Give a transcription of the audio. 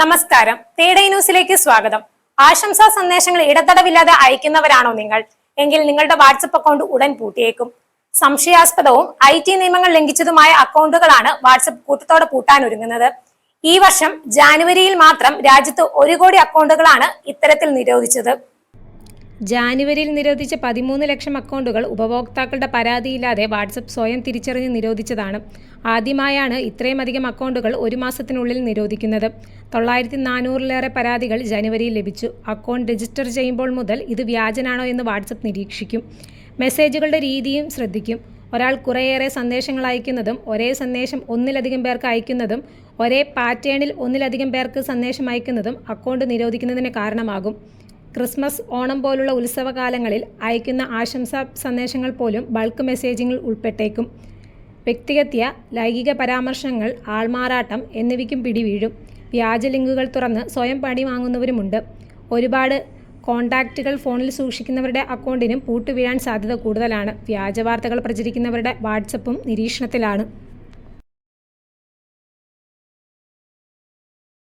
നമസ്കാരം. തേടൈ ന്യൂസിലേക്ക് സ്വാഗതം. ആശംസാ സന്ദേശങ്ങൾ ഇടതടവില്ലാതെ അയക്കുന്നവരാണോ നിങ്ങൾ? എങ്കിൽ നിങ്ങളുടെ വാട്സപ്പ് അക്കൗണ്ട് ഉടൻ പൂട്ടിയേക്കും. സംശയാസ്പദവും ഐ ടി നിയമങ്ങൾ ലംഘിച്ചതുമായ അക്കൗണ്ടുകളാണ് വാട്സപ്പ് കൂട്ടത്തോടെ പൂട്ടാൻ ഒരുങ്ങുന്നത്. ഈ വർഷം ജാനുവരിയിൽ മാത്രം രാജ്യത്ത് ഒരു കോടി അക്കൗണ്ടുകളാണ് ഇത്തരത്തിൽ നിരോധിച്ചത്. ജാനുവരിയിൽ നിരോധിച്ച പതിമൂന്ന് ലക്ഷം അക്കൗണ്ടുകൾ ഉപഭോക്താക്കളുടെ പരാതിയില്ലാതെ വാട്സപ്പ് സ്വയം തിരിച്ചറിഞ്ഞ് നിരോധിച്ചതാണ്. ആദ്യമായാണ് ഇത്രയും അധികം അക്കൗണ്ടുകൾ ഒരു മാസത്തിനുള്ളിൽ നിരോധിക്കുന്നത്. തൊള്ളായിരത്തി നാനൂറിലേറെ പരാതികൾ ജനുവരിയിൽ ലഭിച്ചു. അക്കൗണ്ട് രജിസ്റ്റർ ചെയ്യുമ്പോൾ മുതൽ ഇത് വ്യാജനാണോ എന്ന് വാട്സപ്പ് നിരീക്ഷിക്കും. മെസ്സേജുകളുടെ രീതിയും ശ്രദ്ധിക്കും. ഒരാൾ കുറേയേറെ സന്ദേശങ്ങൾ അയക്കുന്നതും ഒരേ സന്ദേശം ഒന്നിലധികം പേർക്ക് അയക്കുന്നതും ഒരേ പാറ്റേണിൽ ഒന്നിലധികം പേർക്ക് സന്ദേശം അയക്കുന്നതും അക്കൗണ്ട് നിരോധിക്കുന്നതിന് കാരണമാകും. ക്രിസ്മസ് ഓണം പോലുള്ള ഉത്സവകാലങ്ങളിൽ അയക്കുന്ന ആശംസാ സന്ദേശങ്ങൾ പോലും ബൾക്ക് മെസ്സേജിങ്ങിൽ ഉൾപ്പെട്ടേക്കും. വ്യക്തിഗത്യ ലൈംഗിക പരാമർശങ്ങൾ ആൾമാറാട്ടം എന്നിവയ്ക്കും പിടിവീഴും. വ്യാജ ലിങ്കുകൾ തുറന്ന് സ്വയം പണി വാങ്ങുന്നവരുമുണ്ട്. ഒരുപാട് കോണ്ടാക്റ്റുകൾ ഫോണിൽ സൂക്ഷിക്കുന്നവരുടെ അക്കൗണ്ടിനും പൂട്ടുവീഴാൻ സാധ്യത കൂടുതലാണ്. വ്യാജവാർത്തകൾ പ്രചരിക്കുന്നവരുടെ വാട്സപ്പും നിരീക്ഷണത്തിലാണ്.